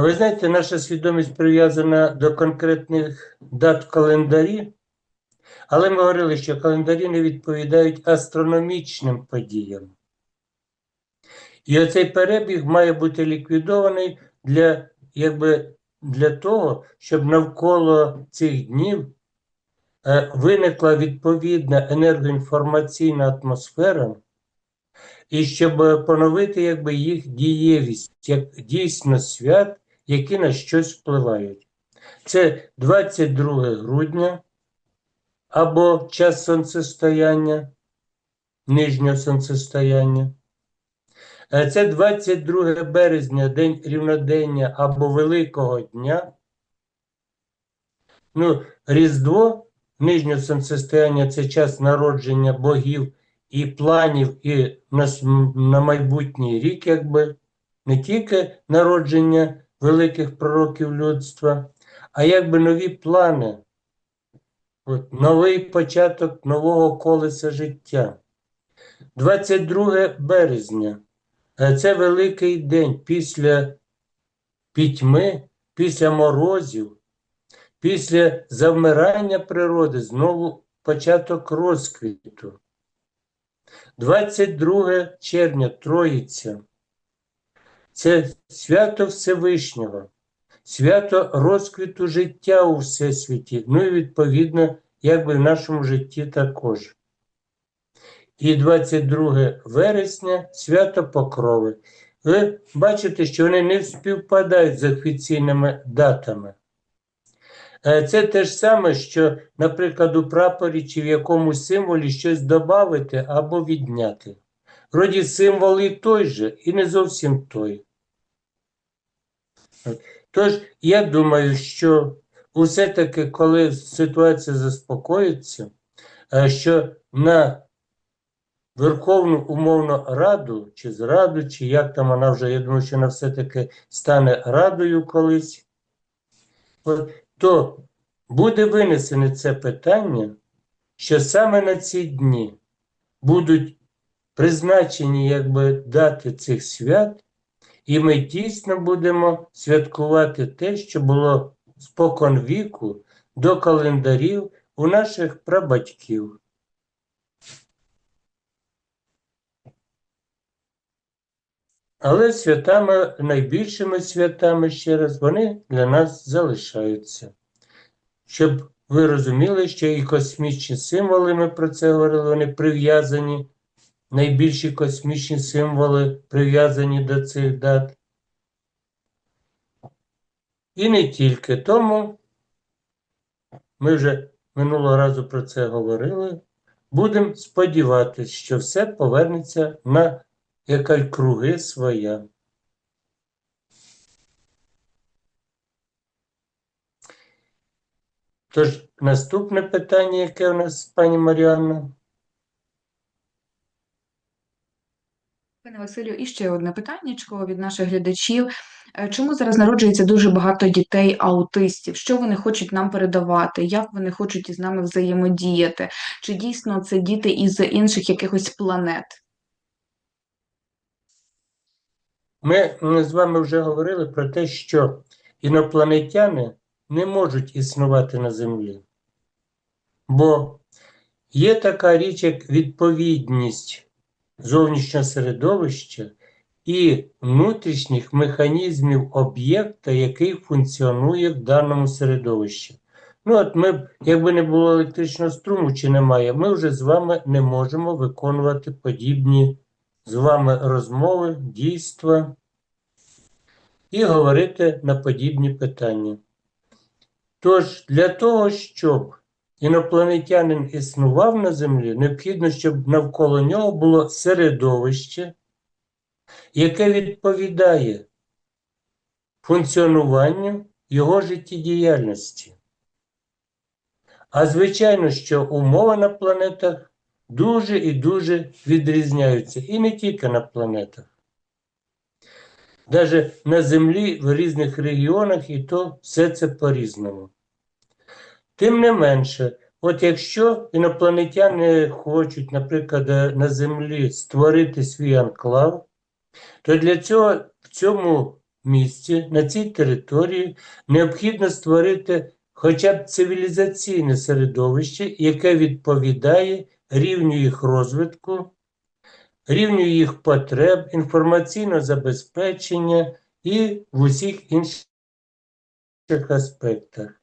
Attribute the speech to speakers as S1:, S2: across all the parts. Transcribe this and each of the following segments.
S1: Ви знаєте, наша свідомість прив'язана до конкретних дат календарі, але ми говорили, що календарі не відповідають астрономічним подіям. І оцей перебіг має бути ліквідований для, якби, для того, щоб навколо цих днів е, виникла відповідна енергоінформаційна атмосфера, і щоб поновити якби, їх дієвість, як дійсно свят, які на щось впливають. Це 22 грудня або час сонцестояння, нижнього сонцестояння. Е, Це 22 березня, день рівнодення або Великого дня. Ну, Різдво, нижнє сонцестояння це час народження богів і планів, і на, на майбутній рік, якби не тільки народження великих пророків людства, а якби нові плани, От, новий початок нового колеса життя. 22 березня. Е, Це великий день після пітьми, після морозів, після завмирання природи, знову початок розквіту. 22 червня Троїця. Це свято Всевишнього, свято розквіту життя у Всесвіті, ну і відповідно, якби в нашому житті також. І 22 вересня свято Покрови. Ви бачите, що вони не співпадають з офіційними датами. Е, Це те ж саме, що, наприклад, у прапорі чи в якомусь символі щось додати або відняти. Вроді символ і той же, і не зовсім той. Тож, я думаю, що усе-таки, коли ситуація заспокоїться, е, що на Верховну умовно Раду, чи зраду, чи як там вона вже, я думаю, що вона все-таки стане радою колись, то буде винесене це питання, що саме на ці дні будуть призначені якби дати цих свят, і ми дійсно будемо святкувати те, що було спокон віку до календарів у наших прабатьків. Але святами, найбільшими святами, ще раз, вони для нас залишаються. Щоб ви розуміли, що і космічні символи, ми про це говорили, вони прив'язані, найбільші космічні символи прив'язані до цих дат. І не тільки тому, ми вже минулого разу про це говорили, будемо сподіватися, що все повернеться на яка й круги своя. Тож, наступне питання, яке у нас, пані Маріанна?
S2: Пане Василю, і ще одне питаннячко від наших глядачів. Е, Чому зараз народжується дуже багато дітей-аутистів? Що вони хочуть нам передавати? Як вони хочуть із нами взаємодіяти? Чи дійсно це діти із інших якихось планет?
S1: Ми з вами вже говорили про те, що інопланетяни не можуть існувати на Землі. Бо є така річ, як відповідність зовнішнього середовища і внутрішніх механізмів об'єкта, який функціонує в даному середовищі. Ну, от ми, якби не було електричного струму чи немає, ми вже з вами не можемо виконувати подібні з вами розмови, дійства і говорити на подібні питання. Тож, для того, щоб інопланетянин існував на Землі, необхідно, щоб навколо нього було середовище, яке відповідає функціонуванню його життєдіяльності. А звичайно, що умови на планетах дуже і дуже відрізняються. І не тільки на планетах. Навіть на Землі в різних регіонах і то все це по-різному. Тим не менше, от якщо інопланетяни хочуть, наприклад, е, на Землі створити свій анклав, то для цього в цьому місці, на цій території необхідно створити хоча б цивілізаційне середовище, яке відповідає рівню їх розвитку, рівню їх потреб, інформаційного забезпечення і в усіх інших аспектах.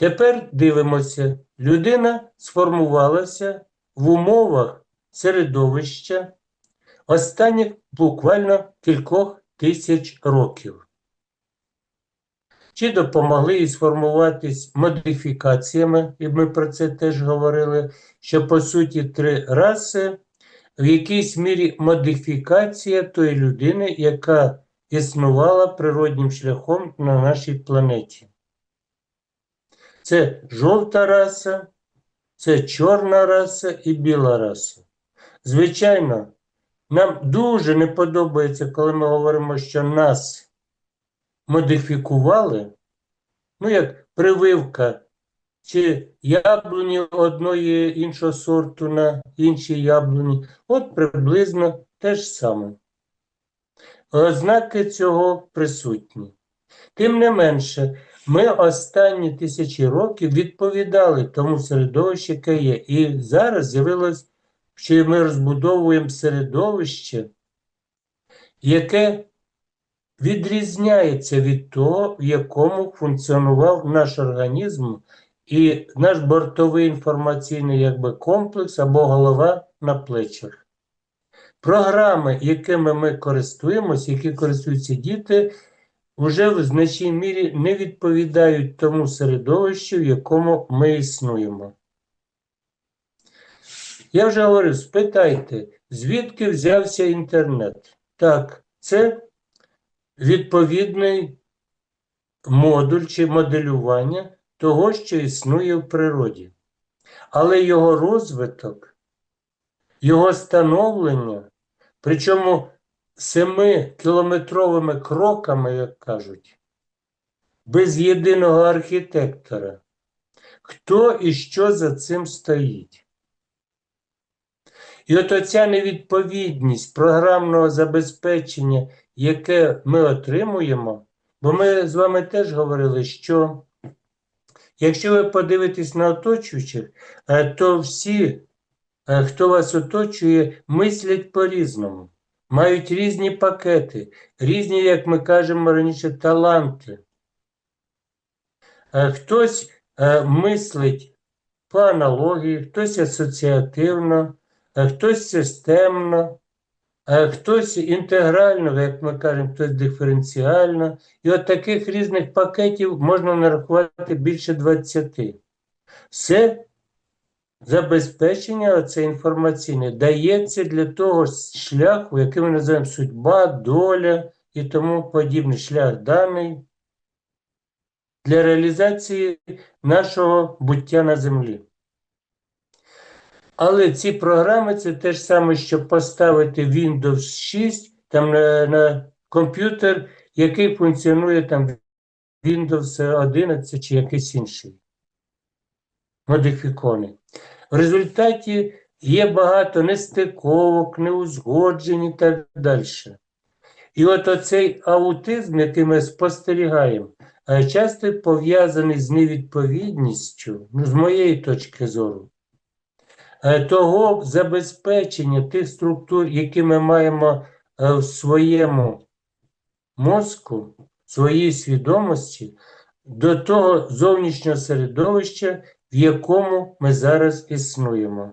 S1: Тепер дивимося, людина сформувалася в умовах середовища останніх буквально кількох тисяч років. Чи допомогли їй сформуватись модифікаціями, і ми про це теж говорили, що по суті три раси в якійсь мірі модифікація тої людини, яка існувала природнім шляхом на нашій планеті. Це жовта раса, це чорна раса і біла раса. Звичайно, нам дуже не подобається, коли ми говоримо, що нас модифікували, ну як прививка, чи яблуні одної іншого сорту на іншій яблуні. От приблизно те ж саме. Ознаки цього присутні. Тим не менше, ми останні тисячі років відповідали тому середовищу, яке є. І зараз з'явилось, що ми розбудовуємо середовище, яке відрізняється від того, в якому функціонував наш організм і наш бортовий інформаційний якби, комплекс або голова на плечах. Програми, якими ми користуємося, які користуються діти, вже в значній мірі не відповідають тому середовищу, в якому ми існуємо. Я вже говорив, спитайте, звідки взявся інтернет? Так, це відповідний модуль чи моделювання того, що існує в природі. Але його розвиток, його становлення, причому семикілометровими кроками, як кажуть, без єдиного архітектора, хто і що за цим стоїть. І от оця невідповідність програмного забезпечення, яке ми отримуємо, бо ми з вами теж говорили, що якщо ви подивитесь на оточуючих, е, то всі, е, хто вас оточує, мислять по-різному, мають різні пакети, різні, як ми кажемо раніше, таланти. Е, Хтось е, мислить по аналогії, хтось асоціативно, хтось системно, хтось інтегрально, як ми кажемо, хтось диференціально. І от таких різних пакетів можна нарахувати більше 20. Все забезпечення, оце інформаційне, дається для того шляху, який ми називаємо судьба, доля і тому подібний шлях даний для реалізації нашого буття на землі. Але ці програми це те ж саме, що поставити Windows 6 там на, на комп'ютер, який функціонує там Windows 11 чи якийсь інший. Модифікований. В результаті є багато нестиковок, неузгоджень і так далі. І от оцей аутизм, який ми спостерігаємо, е, часто пов'язаний з невідповідністю, ну, з моєї точки зору, е, того забезпечення тих структур, які ми маємо е, в своєму мозку, в своїй свідомості, до того зовнішнього середовища, в якому ми зараз існуємо.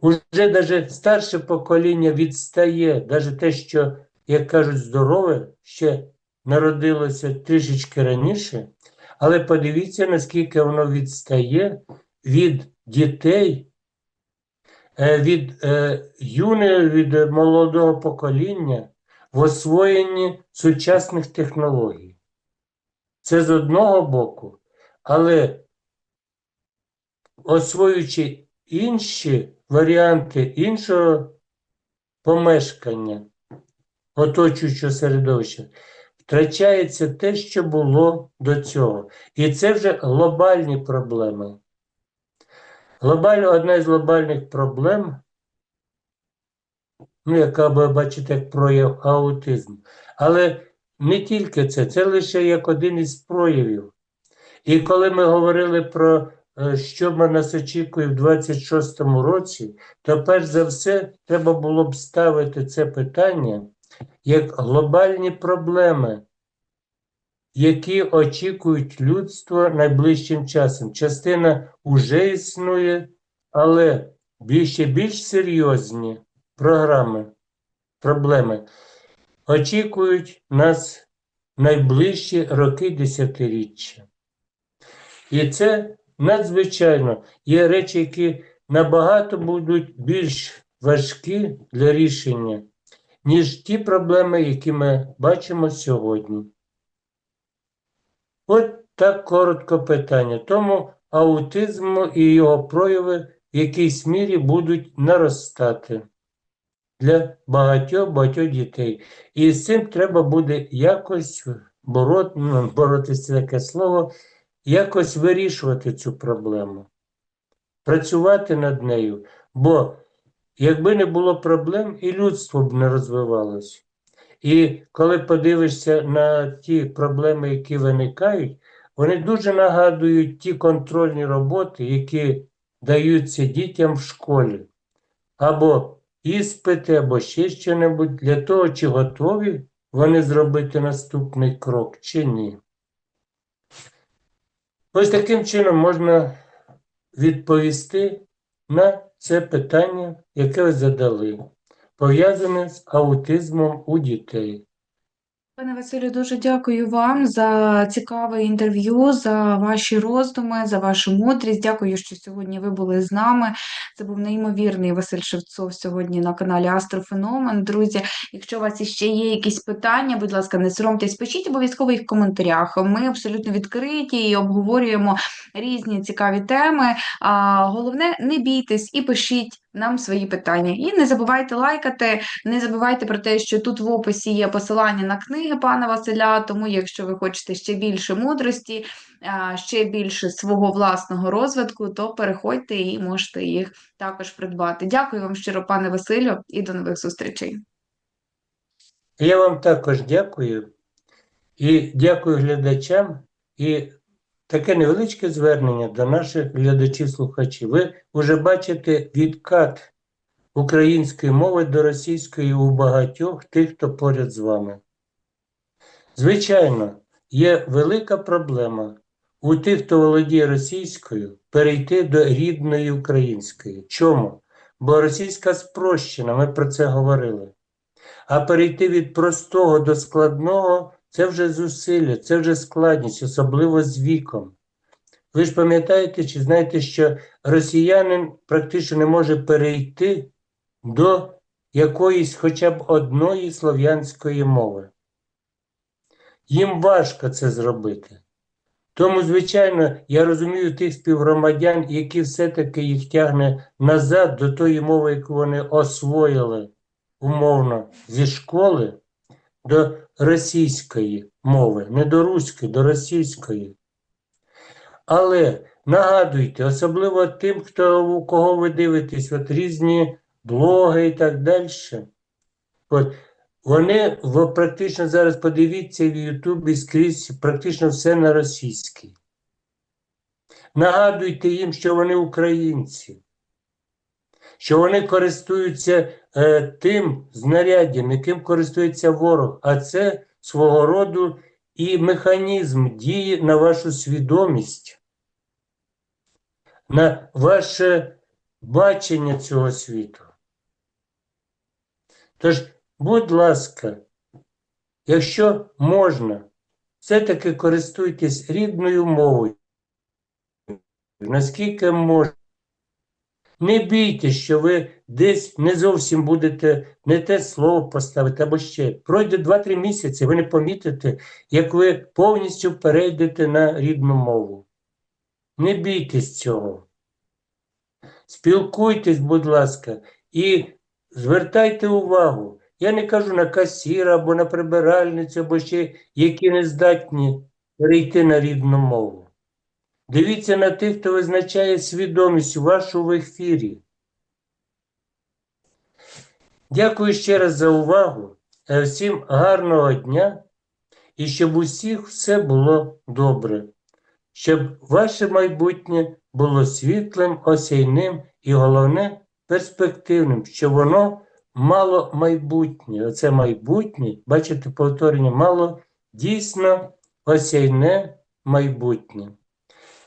S1: Уже навіть старше покоління відстає, навіть те, що, як кажуть, здорове, ще народилося трішечки раніше, але подивіться, наскільки воно відстає від дітей, е, від е, юного, від молодого покоління в освоєнні сучасних технологій. Це з одного боку, але освоюючи інші варіанти іншого помешкання, оточуючого середовища, втрачається те, що було до цього. І це вже глобальні проблеми. Глобально, одна із глобальних проблем, ну, яка ви бачите як прояв аутизму. Але не тільки це, це лише як один із проявів. І коли ми говорили про що ми нас очікує в 26-му році, то перш за все треба було б ставити це питання як глобальні проблеми, які очікують людство найближчим часом. Частина вже існує, але більше більш серйозні програми, проблеми очікують нас найближчі роки десятиріччя. І це надзвичайно є речі, які набагато будуть більш важкі для рішення, ніж ті проблеми, які ми бачимо сьогодні. От так коротко питання. Тому аутизм і його прояви в якійсь мірі будуть наростати для багатьох багатьох дітей. І з цим треба буде якось боро... боротися таке слово, якось вирішувати цю проблему, працювати над нею. Бо якби не було проблем, і людство б не розвивалося. І коли подивишся на ті проблеми, які виникають, вони дуже нагадують ті контрольні роботи, які даються дітям в школі. Або іспити, або ще що-небудь для того, чи готові вони зробити наступний крок, чи ні. Ось таким чином можна відповісти на це питання, яке ви задали, пов'язане з аутизмом у дітей.
S2: Пане Василю, дуже дякую вам за цікаве інтерв'ю, за ваші роздуми, за вашу мудрість. Дякую, що сьогодні ви були з нами. Це був неймовірний Василь Шевцов сьогодні на каналі Астрофеномен. Друзі, якщо у вас іще є якісь питання, будь ласка, не соромтесь, пишіть обов'язково їх в коментарях. Ми абсолютно відкриті і обговорюємо різні цікаві теми. А головне, не бійтесь і пишіть нам свої питання. І не забувайте лайкати. Не забувайте про те, що тут в описі є посилання на книги пана Василя, тому якщо ви хочете ще більше мудрості, ще більше свого власного розвитку, то переходьте і можете їх також придбати. Дякую вам щиро, пане Василю, і до нових зустрічей.
S1: Я вам також дякую і дякую глядачам. І таке невеличке звернення до наших глядачів-слухачів. Ви вже бачите відкат української мови до російської у багатьох тих, хто поряд з вами. Звичайно, є велика проблема у тих, хто володіє російською, перейти до рідної української. Чому? Бо російська спрощена, ми про це говорили. А перейти від простого до складного це вже зусилля, це вже складність, особливо з віком. Ви ж пам'ятаєте чи знаєте, що росіянин практично не може перейти до якоїсь хоча б одної слов'янської мови. Їм важко це зробити. Тому, звичайно, я розумію тих співгромадян, які все-таки їх тягне назад до тої мови, яку вони освоїли умовно зі школи до російської мови, не до руської, до російської. Але нагадуйте, особливо тим, хто у кого ви дивитесь, от різні блоги і так далі. От, вони в, практично зараз подивіться в Ютубі скрізь практично все на російській. Нагадуйте їм, що вони українці, що вони користуються е, тим знаряддям, яким користується ворог, а це свого роду і механізм дії на вашу свідомість, на ваше бачення цього світу. Тож, будь ласка, якщо можна, все-таки користуйтесь рідною мовою, наскільки можна. Не бійтесь, що ви десь не зовсім будете не те слово поставити або ще. Пройде 2-3 місяці, ви не помітите, як ви повністю перейдете на рідну мову. Не бійтесь цього. Спілкуйтесь, будь ласка, і звертайте увагу. Я не кажу на касіра або на прибиральницю, або ще які не здатні перейти на рідну мову. Дивіться на тих, хто визначає свідомість вашу в ефірі. Дякую ще раз за увагу. Е, Всім гарного дня і щоб усіх все було добре, щоб ваше майбутнє було світлим, осяйним і головне перспективним, щоб воно мало майбутнє. Оце майбутнє, бачите, повторення, мало дійсно осяйне майбутнє.